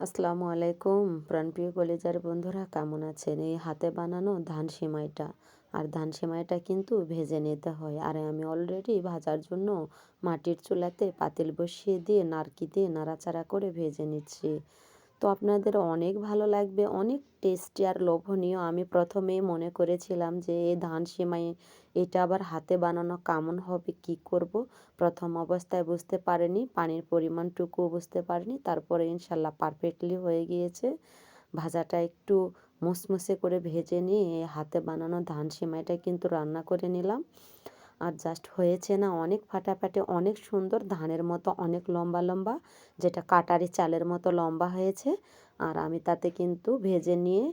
আসসালামু আলাইকুম, প্রাণপ্রিয় কলেজার বন্ধুরা, কেমন আছেন? এই হাতে বানানো ধান সেমাইটা। আর ধান সেমাইটা কিন্তু ভেজে নিতে হয়। আর আমি অলরেডি ভাজার জন্য মাটির চুলাতে পাতিল বসিয়ে দিয়ে, নারকি দিয়ে নাড়াচাড়া করে ভেজে নিচ্ছি। তো আপনাদের অনেক ভালো লাগবে, অনেক টেস্টি আর লোভনীয়। আমি প্রথমেই মনে করেছিলাম যে এই ধান সিমাই, এটা আবার হাতে বানানো কেমন হবে, কি করব? প্রথম অবস্থায় বুঝতে পারিনি, পানির পরিমাণটুকুও বুঝতে পারিনি, তারপরে ইনশাল্লাহ পারফেক্টলি হয়ে গিয়েছে। ভাজাটা একটু মুসমুসে করে ভেজে নিয়ে, হাতে বানানো ধান সিমাইটা কিন্তু রান্না করে নিলাম। আর জাস্ট হয়েছে না অনেক ফাটাফাটি, অনেক সুন্দর, ধানের মতো অনেক লম্বা লম্বা, যেটা কাটারি চালের মতো লম্বা হয়েছে। আর আমি তাতে কিন্তু ভেজে নিয়ে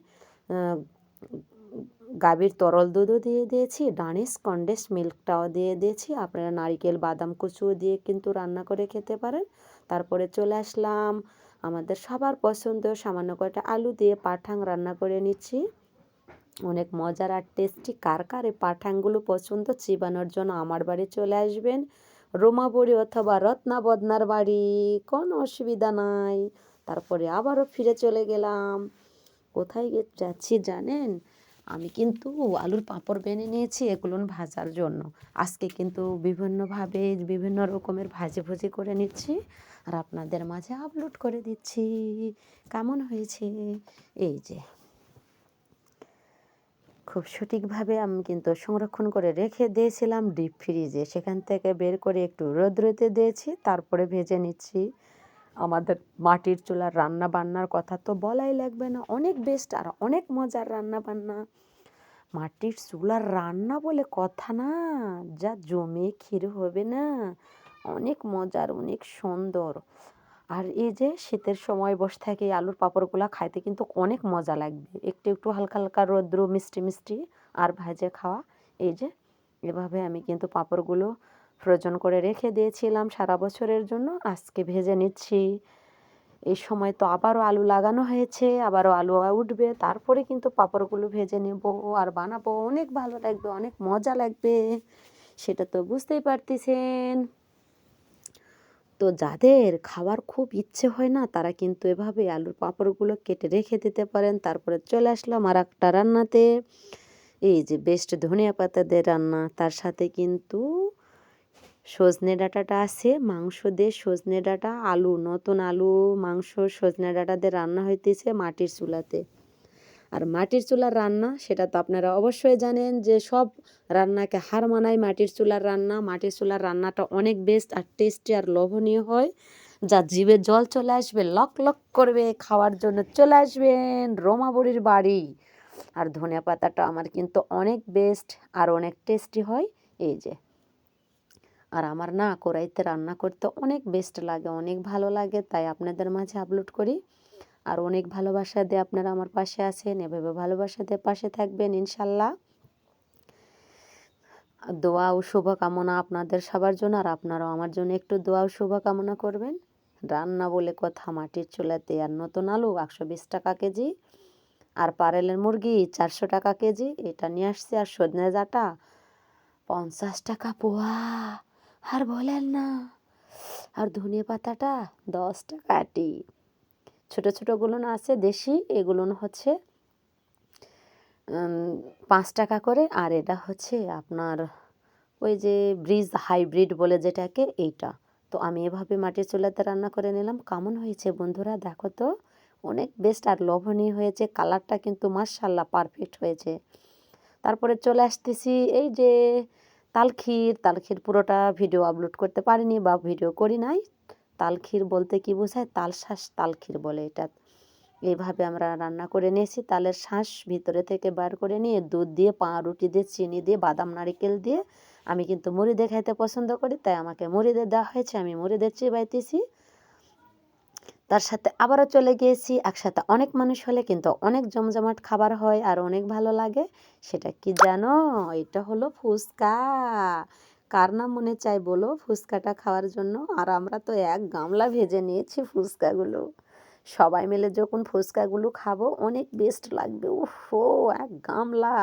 গাভীর তরল দুধও দিয়ে দিয়েছি, ডানিশ কন্ডেন্স মিল্কটাও দিয়ে দিয়েছি। আপনারা নারিকেল, বাদাম কুচুও দিয়ে কিন্তু রান্না করে খেতে পারেন। তারপরে চলে আসলাম, আমাদের সবার পছন্দ সামান্য কয়টা আলু দিয়ে পাঠাং রান্না করে নিচ্ছি। অনেক মজার আর টেস্টি। কার কার এই পাঠাংগুলো পছন্দ? চিবানোর জন্য আমার বাড়ি চলে আসবেন। রোমাবড়ি অথবা রত্না বদনার বাড়ি, কোনো অসুবিধা নাই। তারপরে আবারও ফিরে চলে গেলাম। কোথায় যাচ্ছি জানেন? আমি কিন্তু আলুর পাঁপড় বেনে নিয়েছি এগুলো ভাজার জন্য। আজকে কিন্তু বিভিন্নভাবে বিভিন্ন রকমের ভাজি ভুজি করে নিচ্ছি আর আপনাদের মাঝে আপলোড করে দিচ্ছি। কেমন হয়েছে? এই যে খুব সঠিকভাবে আমি কিন্তু সংরক্ষণ করে রেখে দিয়েছিলাম ডিপ ফ্রিজে সেখান থেকে বের করে একটু রোদ্রুতে দিয়েছি, তারপরে ভেজে নিচ্ছি। আমাদের মাটির চুলার রান্না বান্নার কথা তো বলাই লাগবে না। অনেক বেস্ট আর অনেক মজার রান্না বান্না মাটির চুলার রান্না বলে কথা না, যা জমে ক্ষীর হবে না। অনেক মজার, অনেক সুন্দর। আর এই যে শীতের সময় বসে থাকে আলুর পাঁপড়গুলো খাইতে কিন্তু অনেক মজা লাগবে। একটু একটু হালকা হালকা রৌদ্র, মিষ্টি মিষ্টি আর ভাজে খাওয়া। এই যে এভাবে আমি কিন্তু পাঁপড়গুলো ফ্রোজন করে রেখে দিয়েছিলাম সারা বছরের জন্য। আজকে ভেজে নিচ্ছি। এই সময় তো আবারও আলু লাগানো হয়েছে, আবারও আলু উঠবে। তারপরে কিন্তু পাঁপড়গুলো ভেজে নেব আর বানাবো। অনেক ভালো লাগবে, অনেক মজা লাগবে। সেটা তো বুঝতেই পারতেছেন। তো যাদের খাওয়ার খুব ইচ্ছে হয় না, তারা কিন্তু এভাবে আলুর পাঁপড়গুলো কেটে রেখে দিতে পারেন। তারপরে চলে আসলাম আর একটা রান্নাতে। এই যে বেস্ট ধনিয়া পাতা দিয়ে রান্না, তার সাথে কিন্তু সজনে ডাঁটাটা আছে, মাংস দিয়ে সজনে ডাঁটা, আলু, নতুন আলু, মাংস, সজনে ডাঁটা দিয়ে রান্না হইতেছে মাটির চুলাতে। আর মাটির চুলার রান্না, সেটা তো আপনারা অবশ্যই জানেন যে সব রান্নাকে হার মানায় মাটির চুলার রান্না। মাটির চুলার রান্নাটা অনেক বেস্ট আর টেস্টি আর লোভনীয় হয়। যা জিভে জল চলে আসবে, লক লক করবে, খাওয়ার জন্য চলে আসবেন রোমাবুড়ির বাড়ি। আর ধনিয়া পাতাটা আমার কিন্তু অনেক বেস্ট আর অনেক টেস্টি হয়। এই যে। আর আমার না কড়াইতে রান্না করতে অনেক বেস্ট লাগে, অনেক ভালো লাগে, তাই আপনাদের মাঝে আপলোড করি। আর অনেক ভালোবাসা দিয়ে আপনারা আমার পাশে আছেন। এভাবে ভালোবাসা দিয়ে পাশে থাকবেন ইনশাল্লাহ। দোয়া ও শুভকামনা আপনাদের সবার জন্য আর আপনারাও আমার জন্য একটু দোয়া ও শুভকামনা করবেন। রান্না বলে কথা, মাটির চুলাতে আর নতুন আলু একশো বিশ টাকা কেজি। আর পারেলের মুরগি চারশো টাকা কেজি। এটা নিয়ে আসছে আর সজনে ডাঁটা পঞ্চাশ টাকা পোয়া। আর বলেন না, আর ধনিয়া পাতাটা দশ টাকা আটি। ছোটো ছোটোগুলো আছে, দেশি এগুলো হচ্ছে পাঁচ টাকা করে, আর এটা হচ্ছে আপনার ওই যে ব্রিজ হাইব্রিড বলে যেটাকে, এইটা। তো আমি এভাবে মাটির চুলাতে রান্না করে নিলাম। কেমন হয়েছে বন্ধুরা? দেখো তো, অনেক বেস্ট আর লোভনীয় হয়েছে, কালারটা কিন্তু মার্শাল্লাহ পারফেক্ট হয়েছে। তারপরে চলে আসতেছি, এই যে তালক্ষীর তালক্ষীর পুরোটা ভিডিও আপলোড করতে পারিনি বা ভিডিও করি নাই। তালক্ষীর বলতে কি বোঝায়? তালশ্বাস তালক্ষীর বলে এটা। এইভাবে আমরা রান্না করে নিয়েছি। তালের শ্বাস ভিতরে থেকে বার করে নিয়ে দুধ দিয়ে পাউরুটি দিয়ে, চিনি দিয়ে, বাদাম, নারিকেল দিয়ে আমি কিন্তু মুড়ি দিয়ে খাইতে পছন্দ করি, তাই আমাকে মুড়ি দিয়ে দেওয়া হয়েছে, আমি মুড়ি দিয়ে চিবাইতেছি। তার সাথে আবারও চলে গিয়েছি, একসাথে অনেক মানুষ হলে কিন্তু অনেক জমজমাট খাবার হয় আর অনেক ভালো লাগে। সেটা কি জানো? এটা হলো ফুচকা। কার নাম মনে চাই বলো? ফুচকাটা খাওয়ার জন্য। আর আমরা তো এক গামলা ভেজে নিয়েছি ফুচকাগুলো। সবাই মিলে যখন ফুচকাগুলো খাব, অনেক বেস্ট লাগবে। ও এক গামলা।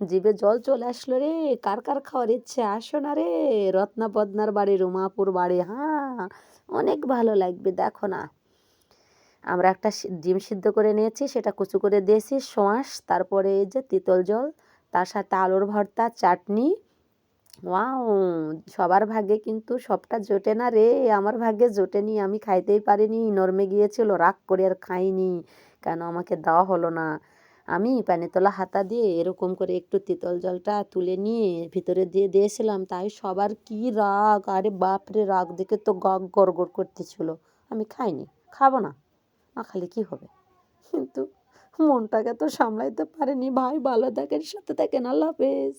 জিভে জল চলে আসলো রে। কার কার খাওয়ার ইচ্ছে? আসো না রে। রত্না পদ্মার বাড়ি, রুমাপুর বাড়ি হ্যাঁ অনেক ভালো লাগবে, দেখো না। আমরা একটা ডিম সিদ্ধ করে নিয়েছি, সেটা কুচু করে দিয়েছি, সোঁয়াশ, তারপরে এই যে তিতল জল, তার সাথে আলুর ভর্তা, চাটনি ওয়াও! সবার ভাগ্যে কিন্তু সবটা জোটে না রে। আমার ভাগ্যে জোটেনি, আমি খাইতেই পারিনি, নরমে গিয়েছিল, রাগ করে আর খাইনি। কেন আমাকে দেওয়া হলো না? আমি পানিতলা হাতা দিয়ে এরকম করে একটু তিতল জলটা তুলে নিয়ে ভিতরে দিয়ে দিয়েছিলাম, তাই সবার কি রাগ? আরে বাপরে রাগ দেখে তো গগ গড়গড় করতেছিল। আমি খাইনি, খাব না না খালি কি হবে? কিন্তু মনটাকে তো সামলাইতে পারেনি। ভাই ভালো থাকেন, সাথে থাকেন, আল্লাহ হাফেজ।